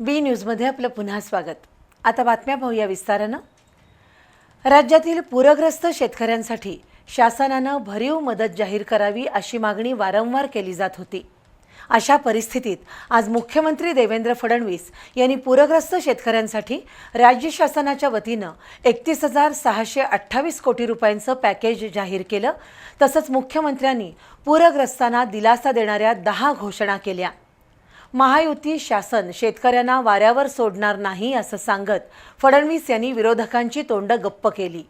बी न्यूजमध्ये आपलं पुन्हा स्वागत. आता बातम्या पाहूया विस्तारानं. राज्यातील पूरग्रस्त शेतकऱ्यांसाठी शासनानं भरीव मदत जाहीर करावी अशी मागणी वारंवार केली जात होती. अशा परिस्थितीत आज मुख्यमंत्री देवेंद्र फडणवीस यांनी पूरग्रस्त शेतकऱ्यांसाठी राज्य शासनाच्या वतीनं एकतीस हजार सहाशे अठ्ठावीस कोटी रुपयांचं पॅकेज जाहीर केलं तसंच मुख्यमंत्र्यांनी पूरग्रस्तांना दिलासा देणाऱ्या दहा घोषणा केल्या. महायुती शासन शेतकऱ्यांना वाऱ्यावर सोडणार नाही असं सांगत फडणवीस यांनी विरोधकांची तोंड गप्प केली.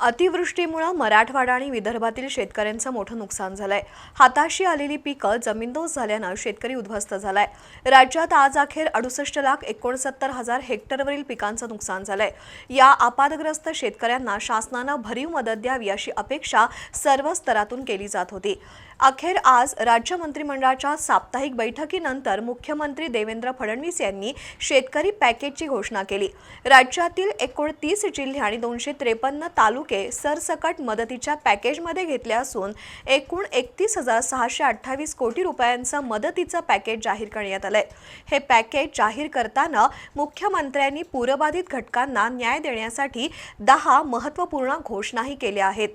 अतिवृष्टीमुळे मराठवाडा आणि विदर्भातील शेतकऱ्यांचं मोठं नुकसान झालंय. हाताशी आलेली पिकं जमीनदोस झाल्यानं शेतकरी उद्ध्वस्त झालाय. राज्यात आज अखेर अडुसष्ट लाख एकोणसत्तर हजार हेक्टरवरील पिकांचं नुकसान झालंय. या आपदग्रस्त शेतकऱ्यांना शासनानं भरीव मदत द्यावी अशी अपेक्षा सर्व स्तरातून केली जात होती. अखेर आज राज्य मंत्रिमंडळाच्या साप्ताहिक बैठकीनंतर मुख्यमंत्री देवेंद्र फडणवीस यांनी शेतकरी पॅकेजची घोषणा केली. राज्यातील एकोणतीस जिल्हे आणि दोनशे त्रेपन्न तालुके सरसकट मदतीच्या पॅकेजमध्ये घेतले असून एकूण एकतीस हजार सहाशे अठ्ठावीस कोटी रुपयांचं मदतीचं पॅकेज जाहीर करण्यात आलंय. हे पॅकेज जाहीर करताना मुख्यमंत्र्यांनी पूरबाधित घटकांना न्याय देण्यासाठी दहा महत्त्वपूर्ण घोषणाही केल्या आहेत.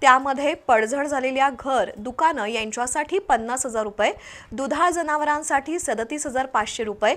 त्यामध्ये पडझड झालेल्या घर दुकानं यांच्यासाठी पन्नास हजार रुपये दुधाळ जनावरांसाठी सदतीस हजार पाचशे रुपये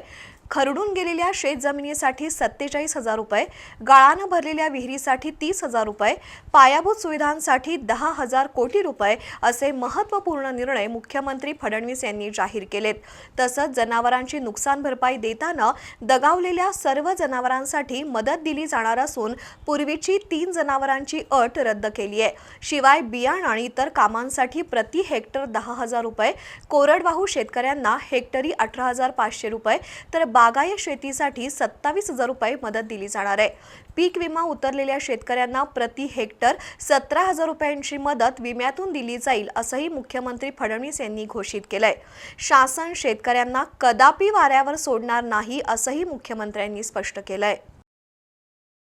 खरडून गेलेल्या शेतजमिनीसाठी सत्तेचाळीस हजार रुपये गाळानं भरलेल्या विहिरीसाठी तीस हजार रुपये पायाभूत सुविधांसाठी दहा हजार कोटी रुपये असे महत्त्वपूर्ण निर्णय मुख्यमंत्री फडणवीस यांनी जाहीर केलेत. तसंच जनावरांची नुकसान भरपाई देताना दगावलेल्या सर्व जनावरांसाठी मदत दिली जाणार असून पूर्वीची तीन जनावरांची अट रद्द केली आहे. शिवाय बियाणं आणि इतर कामांसाठी प्रति हेक्टर दहा हजार रुपये कोरडवाहू शेतकऱ्यांना हेक्टरी अठरा हजार पाचशे रुपये तर बागायत शेतीसाठी सत्तावीस हजार रुपये मदत दिली जाणार आहे. पीक विमा उतरलेल्या शेतकऱ्यांना प्रति हेक्टर सतरा हजार रुपयांची मदत विम्यातून दिली जाईल असंही मुख्यमंत्री फडणवीस यांनी घोषित केलंय. शासन शेतकऱ्यांना कदापि वाऱ्यावर सोडणार नाही असंही मुख्यमंत्र्यांनी स्पष्ट केलंय.